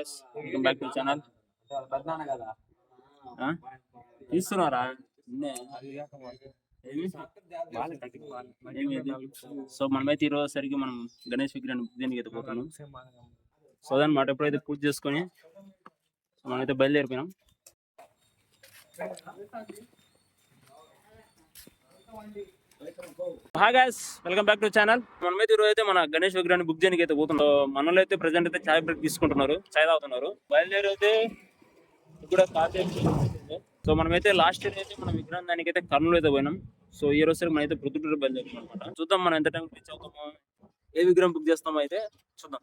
Hi guys welcome back to channel తీస్తున్నారా నిన్నే. ఏమి? ఏమి ఇది? సో మనమైతే ఈ రోజు సరికి మనం గణేష్ విగ్రహాన్ని దీనికి అయితే పోతున్నాం? సో దాని మాట ఎప్పుడైతే పూజ చేసుకొని మనమైతే బయలుదేరిపోయినాం. Hi guys welcome back to channel మనమైతే ఈరోజు అయితే మన గణేష్ విగ్రహాన్ని బుక్ చేయడానికి అయితే పోతున్నాం. మనలో అయితే ప్రజెంట్ అయితే చాయ్ బ్రేక్ తీసుకుంటున్నారు. చాయ్ తాగుతున్నారు. బయలుదేరి అయితే ఇక్కడ కాఫీ సో మనమైతే లాస్ట్ ఇయర్ అయితే మన విగ్రహం దానికి అయితే కర్నూలు అయితే పోయినాం. సో ఈ రోజు సరికి మనం అయితే ప్రొద్దుటూరు బయలుదేరుతాం అనమాట చూద్దాం మనం ఎంత టైం రీచ్ అవుతామో. ఏ విగ్రహం బుక్ చేస్తామో అయితే చూద్దాం.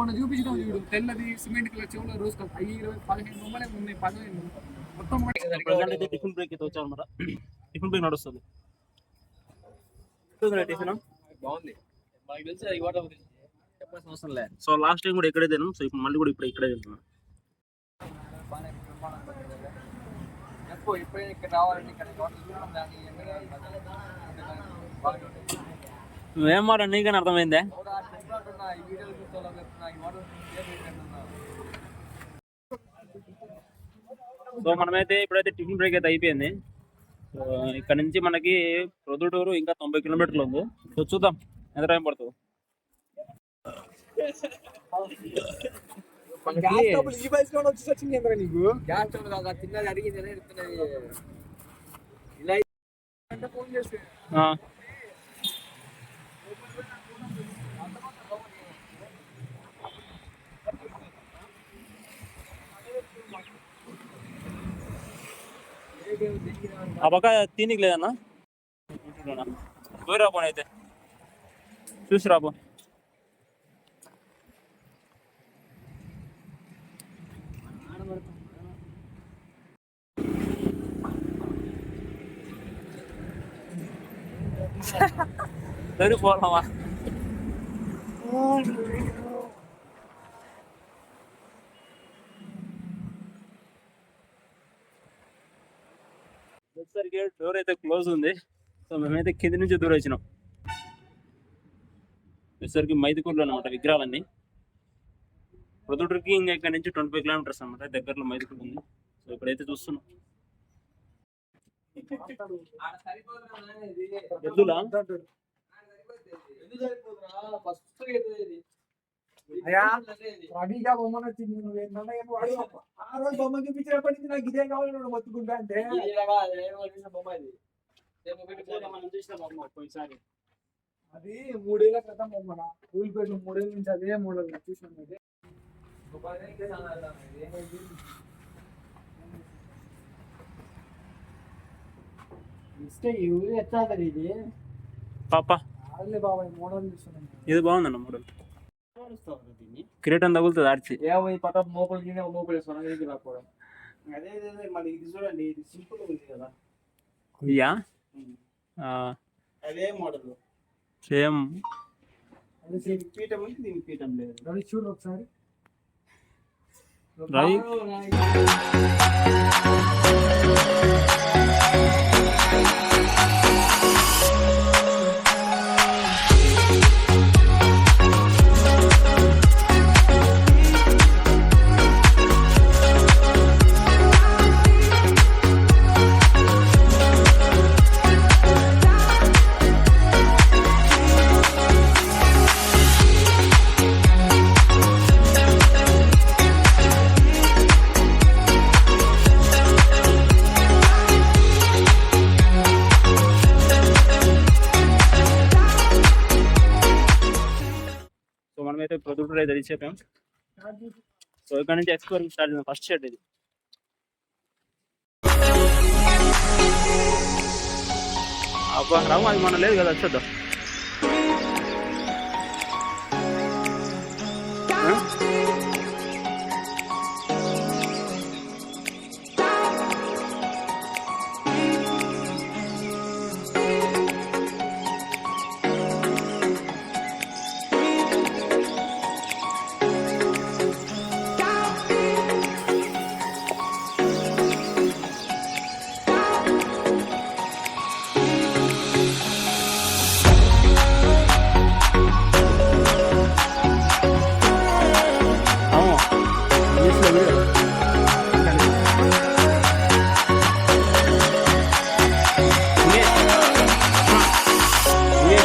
మనం చూపించినాం చూడు తెల్లది సిమెంట్ కలర్ చెవులో రోజు అయ్యి ఇరవై పదిహేను బొమ్మలే ఉన్నాయి పదిహేను మొత్తం ఒకటి ప్రజెంట్ అయితే టిఫిన్ బ్రేక్ అయితే వచ్చాం అనమాట టిఫిన్ బ్రేక్ నడుస్తుంది. టిఫిన్. బాగుంది. మనకి తెలిసి అది వాటర్ చెప్పాల్సిన అవసరం లేదు. సో లాస్ట్ టైం కూడా ఇక్కడే తిన్నాం సో ఇప్పుడు మళ్ళీ కూడా ఇప్పుడు ఇక్కడే తింటున్నాం. ఎప్పుడైనా ఇక్కడ రావాలంటే ఇక్కడ మాట నీకని అర్థమైందే? సో మనమైతే ఇప్పుడైతే టిఫిన్ బ్రేక్ అయితే అయిపోయింది. సో ఇక్కడ నుంచి మనకి ప్రొద్దుటూరు ఇంకా తొంభై కిలోమీటర్లు ఉంది. సో చూద్దాం. ఎంత టైం పడుతుంది? నీకు గ్యాస్ స్టవ్ కాదు తిన్నది అడిగింది అని చెప్తున్నది ఇలా అంటే ఫోన్ చేసి ఆ, ఆ పక్క తీనికి లేదన్నా పోయి రాబో అయితే చూసి రాబో సరే పోదామా డోర్ అయితే క్లోజ్ ఉంది. సో మేమైతే కింది నుంచి దూరం వచ్చినాం. వచ్చేసరికి మైదుకూరులో అనమాట విగ్రహాలన్నీ. ప్రొద్దుటూరుకి ఇంకా ఇక్కడ నుంచి ట్వంటీ ఫైవ్ కిలోమీటర్స్ అనమాట దగ్గరలో మైదుకూరు ఉంది. సో ఇప్పుడైతే చూస్తున్నాం. ఎద్దులా? అయ్యా రవిగా బొమ్మను వచ్చింది నువ్వు ఏంటంటే. ఆ రోజు బొమ్మ చూపించినప్పటి నుంచి నాకు ఇదే కావాలి నువ్వు మొత్తుకుంటా అంటే. అది మూడేళ్ళ క్రితం బొమ్మన స్కూల్ పేరు మూడేళ్ళ నుంచి అదే మోడల్ చూసాను ఇది? పాప. అదే బాబాయ్ మోడల్ చూస్తున్నాను ఇది బాగుందన్న మోడల్ కిరీటం తగులుతుంది ఆర్చి ఏమో ఈ పట్ట మోపలు గిన్నె మోపలు వేసుకున్నా ఇది రాకపోవడం. అదే ఇది చూడండి ఇది సింపుల్ ఉంది కదా. ఇయా అదే మోడల్ సేమ్ పీఠం ఉంది పీఠం లేదు. రవి చూడు ఒకసారి. రవి? షెడ్ అయితే రీచ్ అయిపోయాం సో ఇక్కడ నుంచి ఎక్స్ప్లోరింగ్ స్టార్ట్ చేద్దాం. ఫస్ట్ షెడ్ ఇది. అబ్బా రావు అది మనం లేదు కదా వచ్చేద్దాం.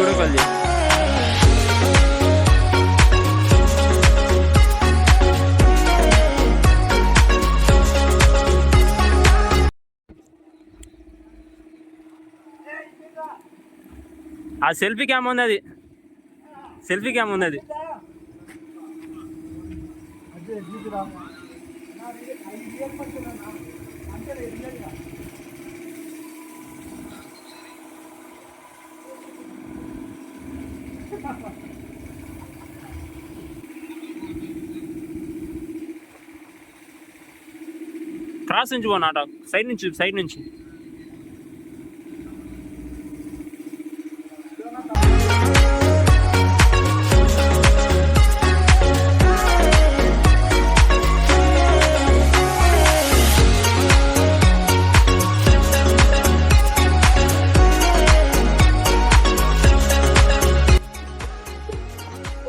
ఇంకే కాల్ చేయి ఆ సెల్ఫీ క్యామ్ ఉంది అది సెల్ఫీ క్యామ్ ఉంది అది క్రాస్ నుంచి పోనా అట సైడ్ నుంచి సైడ్ నుంచి.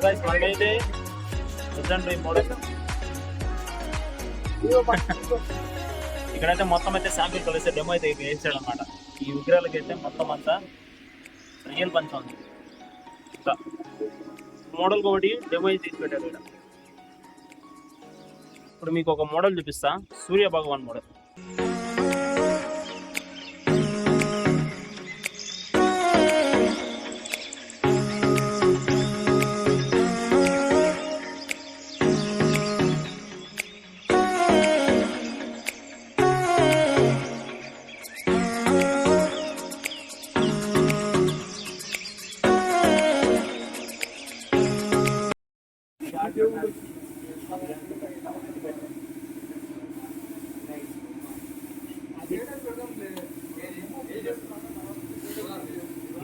Guys, మనమైతే లెజెండరీ మోడల్ ఇక్కడైతే మొత్తం అయితే శాంపిల్ కలిస్తే డెమో అయితే వేసాడు అనమాట ఈ విగ్రహాలకి అయితే మొత్తం అంతా రియల్ పంచ ఉంది. ఇంకా మోడల్ ఒకటి డెమో అయితే తీసి పెట్టారు ఇక్కడ. ఇప్పుడు మీకు ఒక మోడల్ చూపిస్తా. సూర్య భగవాన్ మోడల్.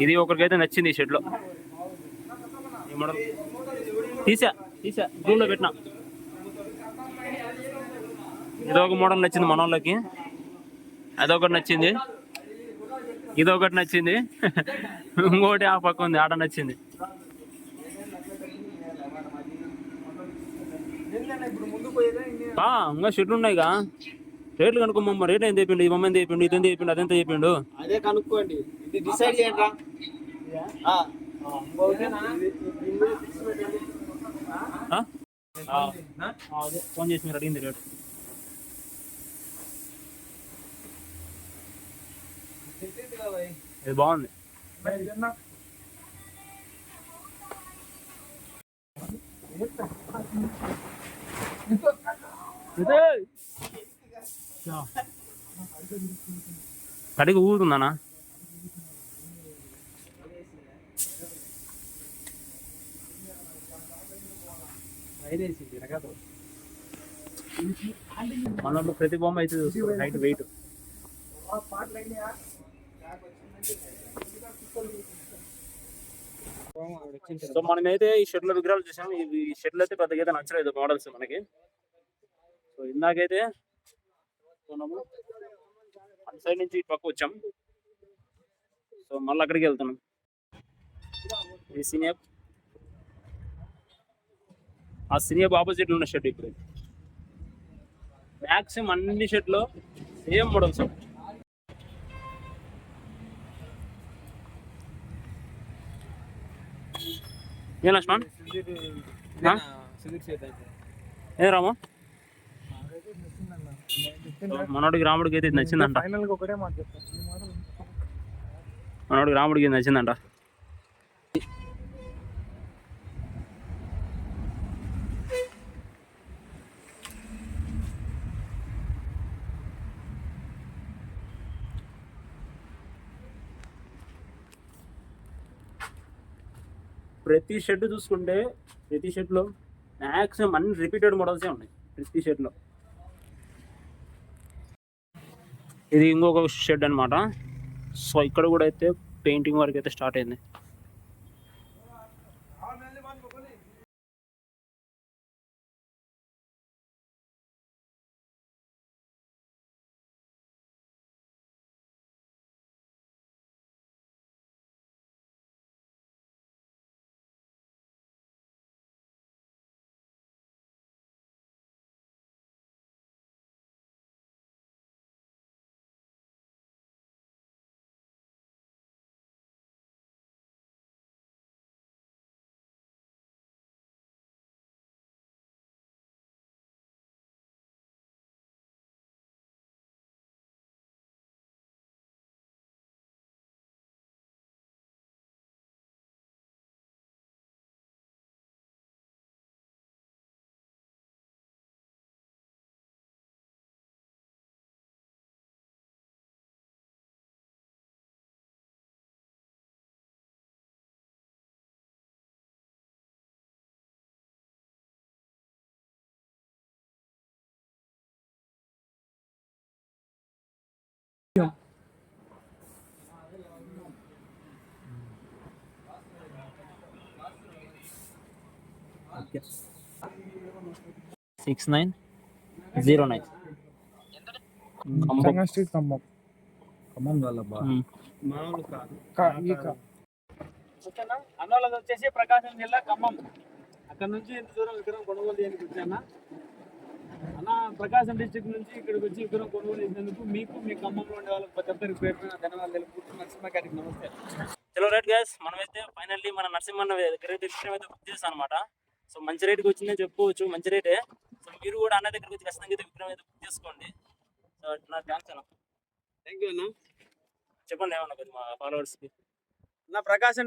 ఇది ఒకరికైతే నచ్చింది ఈ షర్ట్లో. ఈ మోడల్ తీసా తీసా రూమ్లో పెట్టినా. ఇదొక మోడల్ నచ్చింది మన వాళ్ళకి. అదొకటి నచ్చింది. ఇదొకటి నచ్చింది. ఇంకోటి ఆ పక్క ఉంది ఆడ నచ్చింది. ఇంకా షెడ్లు ఉన్నాయిగా. రేట్లు కనుక్కోమమ్మ రేట్ ఎంత చెప్పిండు? ఈ బొమ్మ ఎంత చెప్పిండు? ఇది ఎంత చెప్పిండు? అదెంత చెప్పిండు? అదే కనుక్కోండి. ఇది డిసైడ్ చేయండి. ఇది- ఫోన్ చేసి మీరు అడిగింది రేటు. ఇది బాగుంది. కడిగి ఊరుతుందానా మనలో ప్రతి బొమ్మ అయితే చూస్తుంది హైట్ వెయిట్ సో మనమైతే ఈ షెడ్ల విగ్రహాలు చూసాం. ఈ షెడ్లు అయితే పెద్దగా అయితే నచ్చలేదు మోడల్స్ మనకి. సో ఇందాకైతే కొన్నాము అటు సైడ్ నుంచి ఇటు పక్క వచ్చాం సో మళ్ళీ అక్కడికి వెళ్తున్నాం. ఇది సినియా ఆ సినియా ఆపోజిట్ ఉన్న షెడ్ ఇప్పుడు. మ్యాక్సిమం అన్ని షెడ్లో సేమ్ మోడల్స్ ఏం లక్ష్మణ్. ఏ రాము? మనోడికి రాముడికి అయితే నచ్చిందంట. మనోడికి రాముడికి నచ్చిందంట. ప్రతి షెడ్ చూసుకుంటే ప్రతి షెడ్లో మ్యాక్సిమం అన్ని రిపీటెడ్ మోడల్సే ఉన్నాయి. ప్రతి షెడ్లో. ఇది ఇంకొక షెడ్ అన్నమాట. సో ఇక్కడ కూడా అయితే పెయింటింగ్ వర్క్ అయితే స్టార్ట్ అయింది. Six nine zero nine. Sangam street Khammam. Khammam వాళ్ళబ్బా ఓకేనా? అన్నోళ్ళది వచ్చేసి ప్రకాశం జిల్లా ఖమ్మం. అక్కడ నుంచి ఇంత దూరం విగ్రహం కొనుగోలు చేయడానికి వచ్చానా? అన్న ప్రకాశం డిస్టిక్ నుంచి ఇక్కడికి వచ్చి విగ్రహం కొనుగోలు చేసినందుకు మీకు మీ ఖమ్మంలో ఉండే వాళ్ళకి ప్రతి ఒక్కరికి పేరు పైన ధన్యవాదాలు తెలుపుకుంటూ నరసింహ గారికి నమస్తే. చలో రైట్ గ్యాస్ మనమైతే ఫైనల్లీ మన నరసింహన్న దగ్గర అయితే విషయం అయితే బుక్ చేస్తాం అనమాట సో మంచి రేట్కి వచ్చిందని చెప్పుకోవచ్చు మంచి రేటే. సో మీరు కూడా అన్న దగ్గరికి వచ్చి ఖచ్చితంగా అయితే విక్రమ్ అయితే బుక్ చేసుకోండి. సో నా థ్యాంక్స్ అన్న. థ్యాంక్ యూ అన్న. చెప్పండి ఏమన్నా కొద్దిగా మా ఫాలోవర్స్కి. నా ప్రకాశం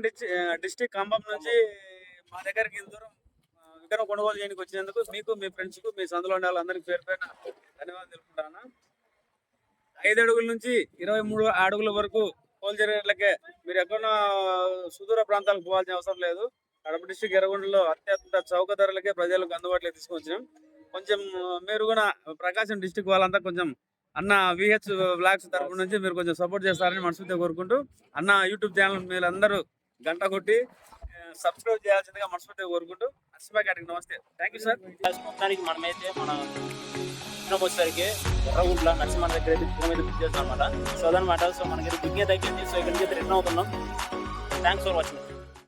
డిస్టిక్ ఖమ్మం నుంచి మా దగ్గరికి ఇంత దూరం విగ్రహం కొనుగోలు చేయడానికి వచ్చినందుకు మీకు మీ ఫ్రెండ్స్కు మీ సందులో ఉండే వాళ్ళందరికీ పేరు పైన ధన్యవాదాలు తెలుపుకుంటాను ఐదు అడుగుల నుంచి ఇరవై మూడు అడుగుల వరకు హోల్సేల్ రేట్లకే మీరు ఎక్కడో సుదూర ప్రాంతాలకు పోవాల్సిన అవసరం లేదు. కడప డిస్టిక్ ఎర్రగొండలో అత్యంత చౌక ధరలకే ప్రజలకు అందుబాటులో తీసుకొచ్చినాం కొంచెం మీరు కూడా ప్రకాశం డిస్టిక్ వాళ్ళంతా కొంచెం అన్న విహెచ్ బ్లాగ్స్ తరపు నుంచి మీరు కొంచెం సపోర్ట్ చేస్తారని మనస్ఫూర్తిగా కోరుకుంటూ అన్న యూట్యూబ్ ఛానల్ మీరు అందరూ గంట కొట్టి సబ్స్క్రైబ్ చేయాల్సిందిగా మనస్ఫూర్తిగా కోరుకుంటూ నరసింహ గారికి నమస్తే. థ్యాంక్ యూ సార్ మొత్తానికి మనమైతే మన విక్రమ్ వచ్చేసరికి ఎర్రగుంట్ల నరసింహన్న దగ్గర అయితే విక్రమ్ బుక్ చేస్తాం అనమాట సో అదనమాట. సో మనకి బుకింగ్ తగ్గింది సో ఇక్కడికి రిటర్న్ అవుతున్నాం. Thanks for watching